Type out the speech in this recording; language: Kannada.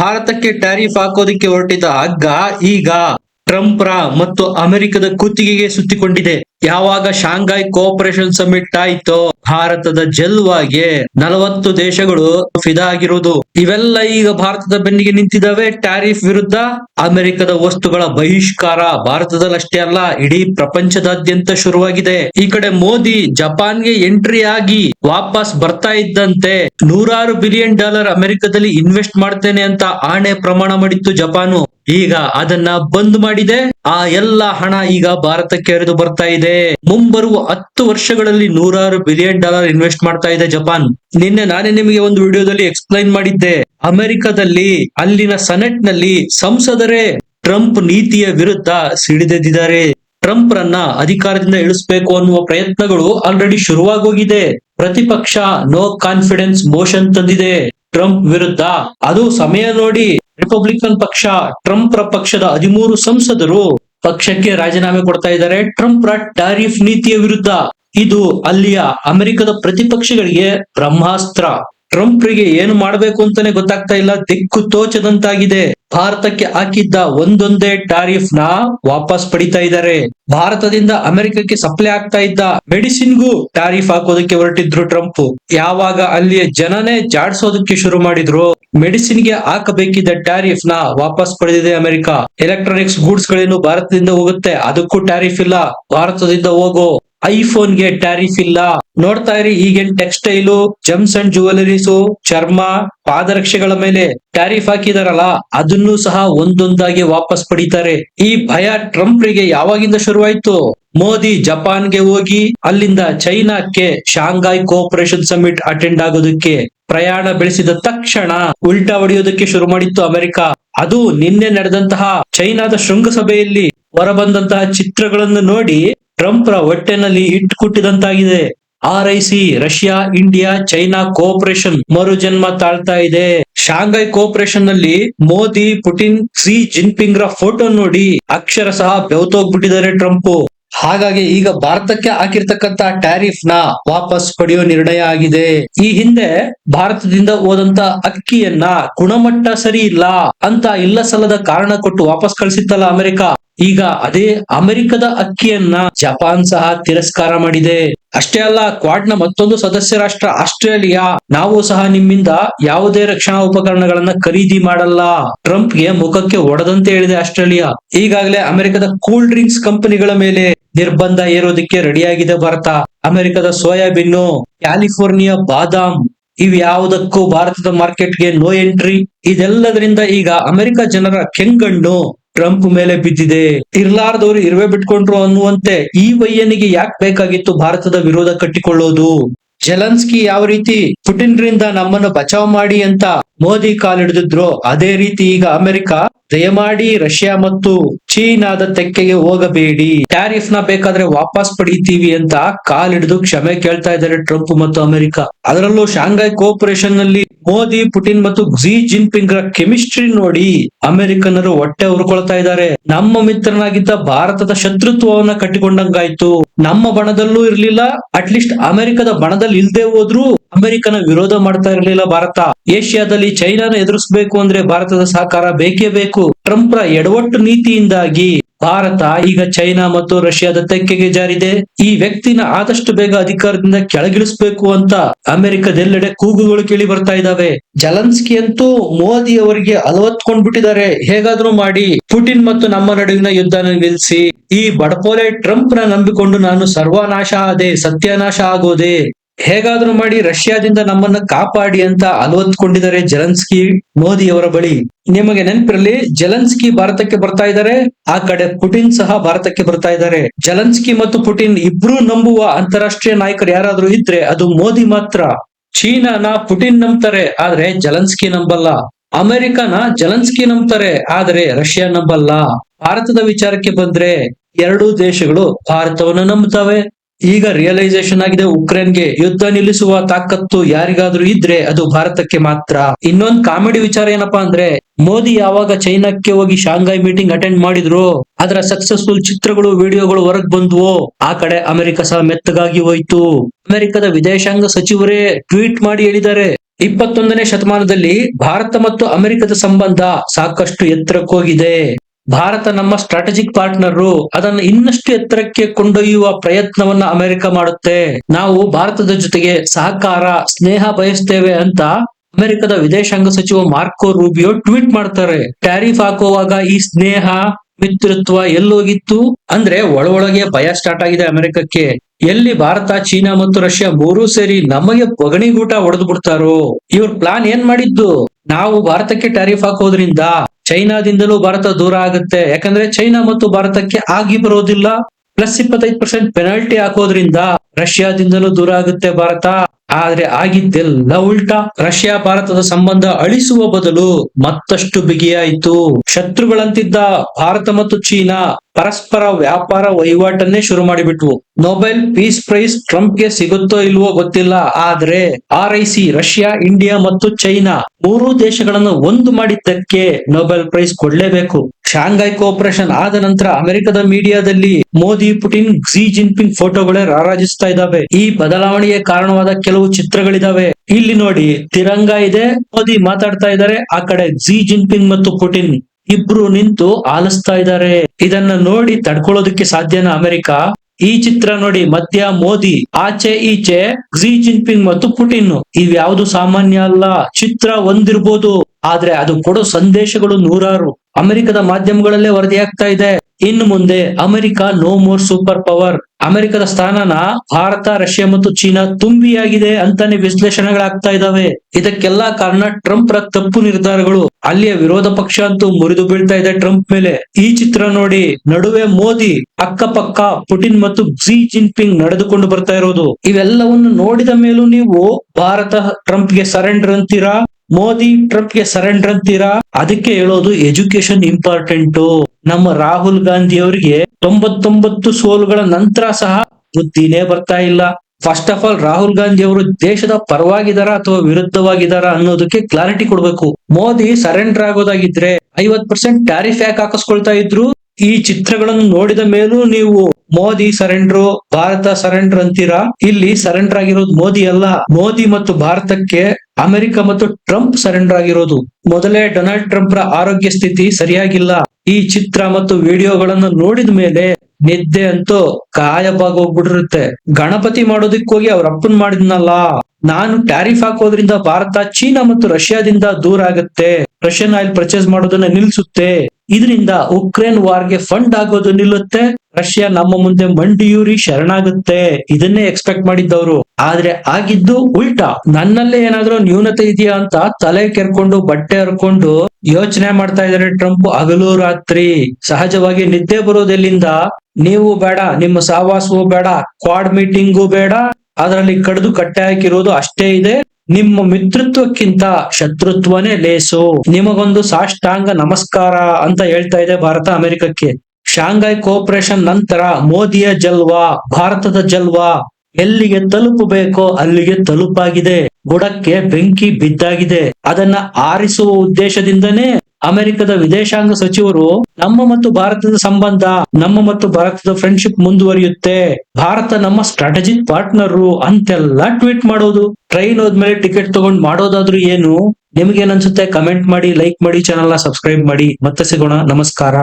ಭಾರತಕ್ಕೆ ಟ್ಯಾರಿಫ್ ಹಾಕೋದಕ್ಕೆ ಹೊರಟಿದ್ದ ಹಗ್ಗ ಈಗ ಟ್ರಂಪ್ರ ಮತ್ತು ಅಮೆರಿಕದ ಕುತ್ತಿಗೆಗೆ ಸುತ್ತಿಕೊಂಡಿದೆ. ಯಾವಾಗ ಶಾಂಘೈ ಕೋಆಪರೇಷನ್ ಸಮಿಟ್ ಆಯ್ತೋ ಭಾರತದ ಜಲ್ವಾಗೆ ನಲವತ್ತು ದೇಶಗಳು ಫಿದಾ ಆಗಿರುವುದು ಇವೆಲ್ಲ ಈಗ ಭಾರತದ ಬೆನ್ನಿಗೆ ನಿಂತಿದ್ದಾವೆ. ಟ್ಯಾರಿಫ್ ವಿರುದ್ಧ ಅಮೆರಿಕದ ವಸ್ತುಗಳ ಬಹಿಷ್ಕಾರ ಭಾರತದಲ್ಲಷ್ಟೇ ಅಲ್ಲ, ಇಡೀ ಪ್ರಪಂಚದಾದ್ಯಂತ ಶುರುವಾಗಿದೆ. ಈ ಕಡೆ ಮೋದಿ ಜಪಾನ್ಗೆ ಎಂಟ್ರಿ ಆಗಿ ವಾಪಸ್ ಬರ್ತಾ ಇದ್ದಂತೆ ನೂರಾರು ಬಿಲಿಯನ್ ಡಾಲರ್ ಅಮೆರಿಕದಲ್ಲಿ ಇನ್ವೆಸ್ಟ್ ಮಾಡ್ತೇನೆ ಅಂತ ಆಣೆ ಪ್ರಮಾಣ ಮಾಡಿತ್ತು ಜಪಾನು. ಈಗ ಅದನ್ನ ಬಂದ್ ಮಾಡಿದೆ. ಆ ಎಲ್ಲ ಹಣ ಈಗ ಭಾರತಕ್ಕೆ ಹರಿದು ಬರ್ತಾ ಇದೆ. ಮುಂಬರುವ ಹತ್ತು ವರ್ಷಗಳಲ್ಲಿ ನೂರಾರು ಬಿಲಿಯನ್ ಡಾಲರ್ ಇನ್ವೆಸ್ಟ್ ಮಾಡ್ತಾ ಇದೆ ಜಪಾನ್. ನಿನ್ನೆ ನಾನೇ ನಿಮಗೆ ಒಂದು ವಿಡಿಯೋದಲ್ಲಿ ಎಕ್ಸ್ಪ್ಲೈನ್ ಮಾಡಿದ್ದೆ. ಅಮೆರಿಕದಲ್ಲಿ, ಅಲ್ಲಿನ ಸೆನೆಟ್ನಲ್ಲಿ ಸಂಸದರೇ ಟ್ರಂಪ್ ನೀತಿಯ ವಿರುದ್ಧ ಸಿಡಿದೆದ್ದಿದ್ದಾರೆ. ಟ್ರಂಪ್ ರನ್ನ ಅಧಿಕಾರದಿಂದ ಇಳಿಸಬೇಕು ಅನ್ನುವ ಪ್ರಯತ್ನಗಳು ಆಲ್ರೆಡಿ ಶುರುವಾಗೋಗಿದೆ. ಪ್ರತಿಪಕ್ಷ ನೋ ಕಾನ್ಫಿಡೆನ್ಸ್ ಮೋಷನ್ ತಂದಿದೆ. ಟ್ರಂಪ್ ವಿರುದ್ಧ. ಅದು ಸಮಯ ನೋಡಿ. ರಿಪಬ್ಲಿಕನ್ ಪಕ್ಷ ಟ್ರಂಪ್ ರ ಪಕ್ಷದ ಹದಿಮೂರು ಸಂಸದರು ಪಕ್ಷಕ್ಕೆ ರಾಜೀನಾಮೆ ಕೊಡ್ತಾ ಇದ್ದಾರೆ. ಟ್ರಂಪ್ ರ ಟ್ಯಾರಿಫ್ ನೀತಿಯ ವಿರುದ್ಧ ಇದು ಅಲ್ಲಿಯ ಅಮೆರಿಕದ ಪ್ರತಿಪಕ್ಷಗಳಿಗೆ ಬ್ರಹ್ಮಾಸ್ತ್ರ. ಟ್ರಂಪ್ ರಿಗೆ ಏನು ಮಾಡಬೇಕು ಅಂತಾನೆ ಗೊತ್ತಾಗ್ತಾ ಇಲ್ಲ. ದಿಕ್ಕು ತೋಚದಂತಾಗಿದೆ. ಭಾರತಕ್ಕೆ ಹಾಕಿದ್ದ ಒಂದೊಂದೇ ಟಾರಿಫ್ನ ವಾಪಸ್ ಪಡಿತಾ ಇದ್ದಾರೆ. ಭಾರತದಿಂದ ಅಮೆರಿಕಕ್ಕೆ ಸಪ್ಲೈ ಆಗ್ತಾ ಇದ್ದ ಮೆಡಿಸಿನ್ಗೂ ಟಾರಿಫ್ ಹಾಕೋದಕ್ಕೆ ಹೊರಟಿದ್ರು ಟ್ರಂಪ್. ಯಾವಾಗ ಅಲ್ಲಿಯ ಜನನೇ ಜಾಡ್ಸೋದಕ್ಕೆ ಶುರು ಮಾಡಿದ್ರು. ಮೆಡಿಸಿನ್ಗೆ ಹಾಕಬೇಕಿದ್ದ ಟ್ಯಾರಿಫ್ನ ವಾಪಸ್ ಪಡೆದಿದೆ ಅಮೆರಿಕ. ಎಲೆಕ್ಟ್ರಾನಿಕ್ಸ್ ಗೂಡ್ಸ್ ಗಳೇನು ಭಾರತದಿಂದ ಹೋಗುತ್ತೆ? ಅದಕ್ಕೂ ಟ್ಯಾರಿಫ್ ಇಲ್ಲ. ಭಾರತದಿಂದ ಹೋಗೋ ಐಫೋನ್ಗೆ ಟ್ಯಾರಿಫ್ ಇಲ್ಲ. ನೋಡ್ತಾ ಇರಿ ಈಗೇನ್ ಟೆಕ್ಸ್ಟೈಲು, ಜಮ್ಸ್ ಅಂಡ್ ಜುವೆಲರೀಸು, ಚರ್ಮ, ಪಾದರಕ್ಷೆಗಳ ಮೇಲೆ ಟ್ಯಾರಿಫ್ ಹಾಕಿದಾರಲ್ಲ, ಅದನ್ನು ಸಹ ಒಂದೊಂದಾಗಿ ವಾಪಸ್ ಪಡಿತಾರೆ. ಈ ಭಯ ಟ್ರಂಪ್ ರಿಗೆ ಯಾವಾಗಿಂದ ಶುರುವಾಯ್ತು? ಮೋದಿ ಜಪಾನ್ಗೆ ಹೋಗಿ, ಅಲ್ಲಿಂದ ಚೈನಾಕ್ಕೆ ಶಾಂಘಾಯ್ ಕೋಆಪರೇಷನ್ ಸಮಿಟ್ ಅಟೆಂಡ್ ಆಗೋದಕ್ಕೆ ಪ್ರಯಾಣ ಬೆಳೆಸಿದ ತಕ್ಷಣ ಉಲ್ಟಾ ಹೊಡೆಯೋದಕ್ಕೆ ಶುರು ಮಾಡಿತ್ತು ಅಮೆರಿಕ. ಅದು ನಿನ್ನೆ ನಡೆದಂತಹ ಚೈನಾದ ಶೃಂಗಸಭೆಯಲ್ಲಿ ಹೊರಬಂದಂತಹ ಚಿತ್ರಗಳನ್ನು ನೋಡಿ ಟ್ರಂಪ್ ರ ಹೊಟ್ಟೆನಲ್ಲಿ ಇಟ್ಟು ಕುಟ್ಟಿದಂತಾಗಿದೆ. R I C Russia, India, China cooperation ಮರುಜನ್ಮ ತಾಳ್ತಾ ಇದೆ. ಶಾಂಘೈ ಕೋಆಪರೇಷನ್ನಲ್ಲಿ ಮೋದಿ, ಪುಟಿನ್ ಕ್ಸಿ ಜಿನ್ಪಿಂಗ್ ರ ಫೋಟೋ ನೋಡಿ ಅಕ್ಷರ ಸಹ ಬೆವತೋಗ್ಬಿಟ್ಟಿದ್ದಾರೆ ಟ್ರಂಪ್. ಹಾಗಾಗಿ ಈಗ ಭಾರತಕ್ಕೆ ಹಾಕಿರ್ತಕ್ಕಂತ ಟ್ಯಾರಿಫ್ನ ವಾಪಸ್ ಪಡೆಯೋ ನಿರ್ಣಯ ಆಗಿದೆ. ಈ ಹಿಂದೆ ಭಾರತದಿಂದ ಹೋದಂತ ಅಕ್ಕಿಯನ್ನ ಗುಣಮಟ್ಟ ಸರಿ ಇಲ್ಲ ಅಂತ ಇಲ್ಲ ಸಲ್ಲದ ಕಾರಣ ಕೊಟ್ಟು ವಾಪಸ್ ಕಳಿಸಿತ್ತಲ್ಲ ಅಮೆರಿಕ. ಈಗ ಅದೇ ಅಮೆರಿಕದ ಅಕ್ಕಿಯನ್ನ ಜಪಾನ್ ಸಹ ತಿರಸ್ಕಾರ ಮಾಡಿದೆ. ಅಷ್ಟೇ ಅಲ್ಲ, ಕ್ವಾಡ್ನ ಮತ್ತೊಂದು ಸದಸ್ಯ ರಾಷ್ಟ್ರ ಆಸ್ಟ್ರೇಲಿಯಾ. ನಾವು ಸಹ ನಿಮ್ಮಿಂದ ಯಾವುದೇ ರಕ್ಷಣಾ ಉಪಕರಣಗಳನ್ನ ಖರೀದಿ ಮಾಡಲ್ಲ. ಟ್ರಂಪ್ಗೆ ಮುಖಕ್ಕೆ ಒಡೆದಂತೆ ಹೇಳಿದೆ ಆಸ್ಟ್ರೇಲಿಯಾ. ಈಗಾಗಲೇ ಅಮೆರಿಕದ ಕೂಲ್ ಡ್ರಿಂಕ್ಸ್ ಕಂಪನಿಗಳ ಮೇಲೆ ನಿರ್ಬಂಧ ಏರೋದಕ್ಕೆ ರೆಡಿಯಾಗಿದೆ ಭಾರತ. ಅಮೆರಿಕದ ಸೋಯಾಬೀನು, ಕ್ಯಾಲಿಫೋರ್ನಿಯಾ ಬಾದಾಮ್ ಇವ್ ಯಾವುದಕ್ಕೂ ಭಾರತದ ಮಾರ್ಕೆಟ್ಗೆ ನೋ ಎಂಟ್ರಿ. ಇದೆಲ್ಲದರಿಂದ ಈಗ ಅಮೆರಿಕ ಜನರ ಕೆಂಗಣ್ಣು ಟ್ರಂಪ್ ಮೇಲೆ ಬಿದ್ದಿದೆ. ಇರ್ಲಾರ್ದವ್ರು ಇರುವೆ ಬಿಟ್ಕೊಂಡ್ರು ಅನ್ನುವಂತೆ ಈ ವಯ್ಯನಿಗೆ ಯಾಕೆ ಬೇಕಾಗಿತ್ತು ಭಾರತದ ವಿರೋಧ ಕಟ್ಟಿಕೊಳ್ಳೋದು? ಜೆಲನ್ಸ್ಕಿ ಯಾವ ರೀತಿ ಪುಟಿನ್ರಿಂದ ನಮ್ಮನ್ನು ಬಚಾವ್ ಮಾಡಿ ಅಂತ ಮೋದಿ ಕಾಲಿಡಿದ್ರು ಅದೇ ರೀತಿ ಈಗ ಅಮೆರಿಕ ದಯಮಾಡಿ ರಷ್ಯಾ ಮತ್ತು ಚೀನಾದ ತೆಕ್ಕೆಗೆ ಹೋಗಬೇಡಿ. ಟ್ಯಾರಿಫ್ನ ಬೇಕಾದ್ರೆ ವಾಪಸ್ ಪಡೀತೀವಿ ಅಂತ ಕಾಲಿಡಿದು ಕ್ಷಮೆ ಕೇಳ್ತಾ ಇದ್ದಾರೆ ಟ್ರಂಪ್ ಮತ್ತು ಅಮೆರಿಕ. ಅದರಲ್ಲೂ ಶಾಂಘೈ ಕೋಪರೇಷನ್ನಲ್ಲಿ ಮೋದಿ, ಪುಟಿನ್ ಮತ್ತು ಕ್ಸಿ ಜಿನ್ಪಿಂಗ್ ರ ಕೆಮಿಸ್ಟ್ರಿ ನೋಡಿ ಅಮೆರಿಕನರು ಹೊಟ್ಟೆ ಉರ್ಕೊಳ್ತಾ ಇದ್ದಾರೆ. ನಮ್ಮ ಮಿತ್ರನಾಗಿದ್ದ ಭಾರತದ ಶತ್ರುತ್ವವನ್ನ ಕಟ್ಟಿಕೊಂಡಂಗಾಯ್ತು. ನಮ್ಮ ಬಣದಲ್ಲೂ ಇರ್ಲಿಲ್ಲ, ಅಟ್ಲೀಸ್ಟ್ ಅಮೆರಿಕದ ಬಣದಲ್ಲಿ ಇಲ್ದೇ ಹೋದ್ರು ಅಮೆರಿಕನ ವಿರೋಧ ಮಾಡ್ತಾ ಇರಲಿಲ್ಲ ಭಾರತ. ಏಷ್ಯಾದಲ್ಲಿ ಚೈನಾನ ಎದುರಿಸಬೇಕು ಅಂದ್ರೆ ಭಾರತದ ಸಹಕಾರ ಬೇಕೇ ಬೇಕು. ಟ್ರಂಪ್ರ ಎಡವಟ್ಟು ನೀತಿಯಿಂದಾಗಿ ಭಾರತ ಈಗ ಚೈನಾ ಮತ್ತು ರಷ್ಯಾದ ತೆಕ್ಕೆಗೆ ಜಾರಿದೆ. ಈ ವ್ಯಕ್ತಿನ ಆದಷ್ಟು ಬೇಗ ಅಧಿಕಾರದಿಂದ ಕೆಳಗಿಳಿಸಬೇಕು ಅಂತ ಅಮೆರಿಕದೆಲ್ಲೆಡೆ ಕೂಗುಗಳು ಕೇಳಿ ಬರ್ತಾ ಇದಾವೆ. ಜಲನ್ಸ್ಕಿ ಅಂತೂ ಮೋದಿ ಅವರಿಗೆ ಅಲವತ್ಕೊಂಡ್ಬಿಟ್ಟಿದ್ದಾರೆ ಹೇಗಾದ್ರೂ ಮಾಡಿ ಪುಟಿನ್ ಮತ್ತು ನಮ್ಮ ನಡುವಿನ ಯುದ್ಧನ ನಿಲ್ಲಿಸಿ. ಈ ಬಡಪೋಲೆ ಟ್ರಂಪ್ನ ನಂಬಿಕೊಂಡು ನಾನು ಸರ್ವನಾಶ ಆದೆ, ಸತ್ಯನಾಶ ಆಗೋದೆ. ಹೇಗಾದ್ರೂ ಮಾಡಿ ರಷ್ಯಾದಿಂದ ನಮ್ಮನ್ನ ಕಾಪಾಡಿ ಅಂತ ಅಲವತ್ಕೊಂಡಿದ್ದಾರೆ ಜಲನ್ಸ್ಕಿ ಮೋದಿ ಅವರ ಬಳಿ. ನಿಮಗೆ ನೆನಪಿರಲಿ, ಜಲನ್ಸ್ಕಿ ಭಾರತಕ್ಕೆ ಬರ್ತಾ ಇದ್ದಾರೆ, ಆ ಕಡೆ ಪುಟಿನ್ ಸಹ ಭಾರತಕ್ಕೆ ಬರ್ತಾ ಇದ್ದಾರೆ. ಜಲನ್ಸ್ಕಿ ಮತ್ತು ಪುಟಿನ್ ಇಬ್ರು ನಂಬುವ ಅಂತಾರಾಷ್ಟ್ರೀಯ ನಾಯಕರು ಯಾರಾದ್ರೂ ಇದ್ರೆ ಅದು ಮೋದಿ ಮಾತ್ರ. ಚೀನಾನ ಪುಟಿನ್ ನಂಬ್ತಾರೆ, ಆದ್ರೆ ಜಲನ್ಸ್ಕಿ ನಂಬಲ್ಲ. ಅಮೆರಿಕನ ಜಲನ್ಸ್ಕಿ ನಂಬ್ತಾರೆ, ಆದ್ರೆ ರಷ್ಯಾ ನಂಬಲ್ಲ. ಭಾರತದ ವಿಚಾರಕ್ಕೆ ಬಂದ್ರೆ ಎರಡೂ ದೇಶಗಳು ಭಾರತವನ್ನು ನಂಬುತ್ತವೆ ಈಗ ರಿಯಲೈಸೇಷನ್ ಆಗಿದೆ ಉಕ್ರೇನ್ಗೆ. ಯುದ್ಧ ನಿಲ್ಲಿಸುವ ತಾಕತ್ತು ಯಾರಿಗಾದ್ರೂ ಇದ್ರೆ ಅದು ಭಾರತಕ್ಕೆ ಮಾತ್ರ. ಇನ್ನೊಂದ್ ಕಾಮಿಡಿ ವಿಚಾರ ಏನಪ್ಪಾ ಅಂದ್ರೆ, ಮೋದಿ ಯಾವಾಗ ಚೈನಾಕ್ಕೆ ಹೋಗಿ ಶಾಂಘೈ ಮೀಟಿಂಗ್ ಅಟೆಂಡ್ ಮಾಡಿದ್ರು, ಅದರ ಸಕ್ಸಸ್ಫುಲ್ ಚಿತ್ರಗಳು, ವಿಡಿಯೋಗಳು ಹೊರಗ್ ಬಂದ್ವು, ಆ ಕಡೆ ಅಮೆರಿಕ ಸಹ ಮೆತ್ತಗಾಗಿ ಹೋಯ್ತು. ಅಮೆರಿಕದ ವಿದೇಶಾಂಗ ಸಚಿವರೇ ಟ್ವೀಟ್ ಮಾಡಿ ಹೇಳಿದ್ದಾರೆ. ಇಪ್ಪತ್ತೊಂದನೇ ಶತಮಾನದಲ್ಲಿ ಭಾರತ ಮತ್ತು ಅಮೆರಿಕದ ಸಂಬಂಧ ಸಾಕಷ್ಟು ಎತ್ತರಕ್ಕೆ ಹೋಗಿದೆ ಭಾರತ ನಮ್ಮ ಸ್ಟ್ರಾಟಜಿಕ್ ಪಾರ್ಟ್ನರ್ ಅದನ್ನು ಇನ್ನಷ್ಟು ಎತ್ತರಕ್ಕೆ ಕೊಂಡೊಯ್ಯುವ ಪ್ರಯತ್ನವನ್ನ ಅಮೆರಿಕ ಮಾಡುತ್ತೆ. ನಾವು ಭಾರತದ ಜೊತೆಗೆ ಸಹಕಾರ, ಸ್ನೇಹ ಬಯಸ್ತೇವೆ ಅಂತ ಅಮೆರಿಕದ ವಿದೇಶಾಂಗ ಸಚಿವ ಮಾರ್ಕೋ ರೂಬಿಯೋ ಟ್ವೀಟ್ ಮಾಡ್ತಾರೆ. ಟ್ಯಾರಿಫ್ ಹಾಕುವಾಗ ಈ ಸ್ನೇಹ, ಮಿತ್ರತ್ವ ಎಲ್ಲೋಗಿತ್ತು. ಅಂದ್ರೆ ಒಳೊಳಗೆ ಭಯ ಸ್ಟಾರ್ಟ್ ಆಗಿದೆ ಅಮೆರಿಕಕ್ಕೆ. ಎಲ್ಲಿ ಭಾರತ, ಚೀನಾ ಮತ್ತು ರಷ್ಯಾ ಮೂರೂ ಸೇರಿ ನಮಗೆ ಪಗಣಿಗೂಟ ಹೊಡೆದು ಬಿಡ್ತಾರೋ? ಇವ್ರ ಪ್ಲಾನ್ ಏನ್ ಮಾಡಿದ್ದು? ನಾವು ಭಾರತಕ್ಕೆ ಟ್ಯಾರಿಫ್ ಹಾಕೋದ್ರಿಂದ ಚೈನಾದಿಂದಲೂ ಭಾರತ ದೂರ ಆಗುತ್ತೆ. ಯಾಕಂದ್ರೆ ಚೈನಾ ಮತ್ತು ಭಾರತಕ್ಕೆ ಆಗಿ ಬರೋದಿಲ್ಲ. ಪ್ಲಸ್ ಇಪ್ಪತ್ತೈದು ಪರ್ಸೆಂಟ್ ಪೆನಾಲ್ಟಿ ಹಾಕೋದ್ರಿಂದ ರಷ್ಯಾದಿಂದಲೂ ದೂರ ಆಗುತ್ತೆ ಭಾರತ. ಆದ್ರೆ ಆಗಿದ್ದೆಲ್ಲ ಉಲ್ಟಾ ರಷ್ಯಾ ಭಾರತದ ಸಂಬಂಧ ಅಳಿಸುವ ಬದಲು ಮತ್ತಷ್ಟು ಬಿಗಿಯಾಯಿತು. ಶತ್ರುಗಳಂತಿದ್ದ ಭಾರತ ಮತ್ತು ಚೀನಾ ಪರಸ್ಪರ ವ್ಯಾಪಾರ ವಹಿವಾಟನ್ನೇ ಶುರು ಮಾಡಿಬಿಟ್ವು. ನೊಬೆಲ್ ಪೀಸ್ ಪ್ರೈಸ್ ಟ್ರಂಪ್ಗೆ ಸಿಗುತ್ತೋ ಇಲ್ವೋ ಗೊತ್ತಿಲ್ಲ. ಆದ್ರೆ R I C Russia, India ಮತ್ತು ಚೈನಾ ಮೂರೂ ದೇಶಗಳನ್ನು ಒಂದು ಮಾಡಿದ್ದಕ್ಕೆ ನೊಬೆಲ್ ಪ್ರೈಸ್ ಕೊಡ್ಲೇಬೇಕು. ಶಾಂಘೈ ಕೋಪರೇಷನ್ ಆದ ನಂತರ ಅಮೆರಿಕದ ಮೀಡಿಯಾದಲ್ಲಿ ಮೋದಿ, ಪುಟಿನ್ ಕ್ಸಿ ಜಿನ್ಪಿಂಗ್ ಫೋಟೋಗಳೇ ರಾರಾಜಿಸ್ತಾ ಇದ್ದಾವೆ. ಈ ಬದಲಾವಣೆಗೆ ಕಾರಣವಾದ ಕೆಲವು ಚಿತ್ರಗಳಿದಾವೆ. ಇಲ್ಲಿ ನೋಡಿ, ತಿರಂಗ ಇದೆ. ಮೋದಿ ಮಾತಾಡ್ತಾ ಇದ್ದಾರೆ. ಆ ಕಡೆ ಕ್ಸಿ ಜಿನ್ಪಿಂಗ್ ಮತ್ತು ಪುಟಿನ್. ಇಬ್ರು ನಿಂತು ಆಲಿಸ್ತಾ ಇದ್ದಾರೆ. ಇದನ್ನ ನೋಡಿ ತಡ್ಕೊಳ್ಳೋದಕ್ಕೆ ಸಾಧ್ಯನ ಅಮೆರಿಕ? ಈ ಚಿತ್ರ ನೋಡಿ ಮಧ್ಯ ಮೋದಿ, ಆಚೆ ಈಚೆ ಕ್ಸಿ ಜಿನ್ಪಿಂಗ್ ಮತ್ತು ಪುಟಿನ್ ಇವ್ಯಾವುದು ಸಾಮಾನ್ಯ ಅಲ್ಲ, ಚಿತ್ರ ಒಂದಿರ್ಬೋದು. ಆದ್ರೆ ಅದು ಕೊಡೋ ಸಂದೇಶಗಳು ನೂರಾರು. ಅಮೆರಿಕದ ಮಾಧ್ಯಮಗಳಲ್ಲೇ ವರದಿಯಾಗ್ತಾ ಇದೆ. ಇನ್ನು ಮುಂದೆ America no more super power ಅಮೆರಿಕದ ಸ್ಥಾನನ ಭಾರತ, ರಷ್ಯಾ ಮತ್ತು ಚೀನಾ ತುಂಬಿಯಾಗಿದೆ ಅಂತಾನೆ ವಿಶ್ಲೇಷಣೆಗಳಾಗ್ತಾ ಇದಾವೆ. ಇದಕ್ಕೆಲ್ಲಾ ಕಾರಣ ಟ್ರಂಪ್ ರ ತಪ್ಪು ನಿರ್ಧಾರಗಳು. ಅಲ್ಲಿಯ ವಿರೋಧ ಪಕ್ಷ ಅಂತೂ ಮುರಿದು ಬೀಳ್ತಾ ಇದೆ ಟ್ರಂಪ್ ಮೇಲೆ. ಈ ಚಿತ್ರ ನೋಡಿ ನಡುವೆ ಮೋದಿ, ಅಕ್ಕಪಕ್ಕ ಪುಟಿನ್ ಮತ್ತು ಕ್ಸಿ ಜಿನ್ಪಿಂಗ್ ನಡೆದುಕೊಂಡು ಬರ್ತಾ ಇರೋದು. ಇವೆಲ್ಲವನ್ನು ನೋಡಿದ ಮೇಲೂ ನೀವು ಭಾರತ ಟ್ರಂಪ್ಗೆ ಸರೆಂಡರ್ ಅಂತೀರಾ? ಮೋದಿ ಟ್ರಂಪ್ಗೆ ಸರೆಂಡರ್ ಅಂತೀರಾ? ಅದಕ್ಕೆ ಹೇಳೋದು ಎಜುಕೇಶನ್ ಇಂಪಾರ್ಟೆಂಟ್ ನಮ್ಮ ರಾಹುಲ್ ಗಾಂಧಿ ಅವರಿಗೆ ತೊಂಬತ್ತೊಂಬತ್ತು ಸೋಲುಗಳ ನಂತರ ಸಹ ಬುದ್ಧಿನೇ ಬರ್ತಾ ಇಲ್ಲ. First of all Rahul Gandhi ಅವರು ದೇಶದ ಪರವಾಗಿದಾರಾ ಅಥವಾ ವಿರುದ್ಧವಾಗಿದಾರ ಅನ್ನೋದಕ್ಕೆ ಕ್ಲಾರಿಟಿ ಕೊಡ್ಬೇಕು. ಮೋದಿ ಸರೆಂಡರ್ ಆಗೋದಾಗಿದ್ರೆ ಐವತ್ ಪರ್ಸೆಂಟ್ ಟ್ಯಾರಿಫ್ ಯಾಕೆ ಹಾಕಿಸ್ಕೊಳ್ತಾ ಇದ್ರು? ಈ ಚಿತ್ರಗಳನ್ನು ನೋಡಿದ ಮೇಲೂ ನೀವು, ಮೋದಿ ಸರೆಂಡ್ರು ಭಾರತ ಸರೆಂಡರ್ ಅಂತೀರಾ? ಇಲ್ಲಿ ಸರೆಂಡರ್ ಆಗಿರೋದು ಮೋದಿ ಅಲ್ಲ. ಮೋದಿ ಮತ್ತು ಭಾರತಕ್ಕೆ ಅಮೆರಿಕ ಮತ್ತು ಟ್ರಂಪ್ ಸರೆಂಡರ್ ಆಗಿರೋದು. ಮೊದಲೇ ಡೊನಾಲ್ಡ್ ಟ್ರಂಪ್ ರ ಆರೋಗ್ಯ ಸ್ಥಿತಿ ಸರಿಯಾಗಿಲ್ಲ. ಈ ಚಿತ್ರ ಮತ್ತು ವಿಡಿಯೋಗಳನ್ನು ನೋಡಿದ ಮೇಲೆ ನಿದ್ದೆ ಅಂತೂ ಕಾಯಬಾಗ್ ಹೋಗ್ಬಿಟ್ಟಿರುತ್ತೆ ಗಣಪತಿ ಮಾಡೋದಿಕ್ಕೋಗಿ ಅವ್ರ ಅಪ್ಪನ್ ಮಾಡಿದ್ನಲ್ಲ. ನಾನು ಟ್ಯಾರಿಫ್ ಹಾಕೋದ್ರಿಂದ ಭಾರತ ಚೀನಾ ಮತ್ತು ರಷ್ಯಾದಿಂದ ದೂರ ಆಗುತ್ತೆ. ರಷ್ಯನ್ ಆಯಿಲ್ ಪರ್ಚೇಸ್ ಮಾಡೋದನ್ನ ನಿಲ್ಸುತ್ತೆ. ಇದರಿಂದ ಉಕ್ರೇನ್ ವಾರ್ಗೆ ಫಂಡ್ ಆಗೋದು ನಿಲ್ಲುತ್ತೆ, ರಷ್ಯಾ ನಮ್ಮ ಮುಂದೆ ಮಂಡಿಯೂರಿ ಶರಣಾಗುತ್ತೆ. ಇದನ್ನೇ ಎಕ್ಸ್ಪೆಕ್ಟ್ ಮಾಡಿದ್ದವರು. ಆದ್ರೆ ಆಗಿದ್ದು ಉಲ್ಟಾ. ನನ್ನಲ್ಲೇ ಏನಾದ್ರೂ ನ್ಯೂನತೆ ಇದೆಯಾ ಅಂತ ತಲೆ ಕೆರ್ಕೊಂಡು, ಬಟ್ಟೆ ಹರ್ಕೊಂಡು ಯೋಚನೆ ಮಾಡ್ತಾ ಇದಾರೆ ಟ್ರಂಪ್ ಹಗಲು ರಾತ್ರಿ. ಸಹಜವಾಗಿ ನಿದ್ದೆ ಬರೋದೆಲ್ಲಿಂದ ನೀವು ಬೇಡ, ನಿಮ್ಮ ಸಹವಾಸವೂ ಬೇಡ, ಕ್ವಾಡ್ ಮೀಟಿಂಗು ಬೇಡ. ಅದರಲ್ಲಿ ಕಡಿದು ಕಟ್ಟೆ ಹಾಕಿರೋದು ಅಷ್ಟೇ ಇದೆ. ನಿಮ್ಮ ಮಿತ್ರತ್ವಕ್ಕಿಂತ ಶತ್ರುತ್ವನೇ ಲೇಸು. ನಿಮಗೊಂದು ಸಾಷ್ಟಾಂಗ ನಮಸ್ಕಾರ ಅಂತ ಹೇಳ್ತಾ ಇದೆ ಭಾರತ ಅಮೆರಿಕಕ್ಕೆ. ಶಾಂಘೈ ಕೋಪರೇಷನ್ ನಂತರ ಮೋದಿಯ ಜಲ್ವಾ, ಭಾರತದ ಜಲ್ವಾ, ಎಲ್ಲಿಗೆ ತಲುಪಬೇಕೋ ಅಲ್ಲಿಗೆ ತಲುಪಾಗಿದೆ. ಬುಡಕ್ಕೆ ಬೆಂಕಿ ಬಿದ್ದಾಗಿದೆ. ಅದನ್ನ ಆರಿಸುವ ಉದ್ದೇಶದಿಂದನೇ ಅಮೆರಿಕದ ವಿದೇಶಾಂಗ ಸಚಿವರು ನಮ್ಮ ಮತ್ತು ಭಾರತದ ಸಂಬಂಧ, ನಮ್ಮ ಮತ್ತು ಭಾರತದ ಫ್ರೆಂಡ್ಶಿಪ್ ಮುಂದುವರಿಯುತ್ತೆ. ಭಾರತ ನಮ್ಮ ಸ್ಟ್ರಾಟಜಿಕ್ ಪಾರ್ಟ್ನರ್ ಅಂತೆಲ್ಲ ಟ್ವೀಟ್ ಮಾಡೋದು. ಟ್ರೈನ್ ಹೋದ್ಮೇಲೆ ಟಿಕೆಟ್ ತಗೊಂಡ್ ಮಾಡೋದಾದ್ರೂ ಏನು? ನಿಮ್ಗೇನ್ ಅನ್ಸುತ್ತೆ? ಕಮೆಂಟ್ ಮಾಡಿ ಲೈಕ್ ಮಾಡಿ ಚಾನಲ್ ಸಬ್ಸ್ಕ್ರೈಬ್ ಮಾಡಿ. ಮತ್ತೆ ಸಿಗೋಣ. ನಮಸ್ಕಾರ.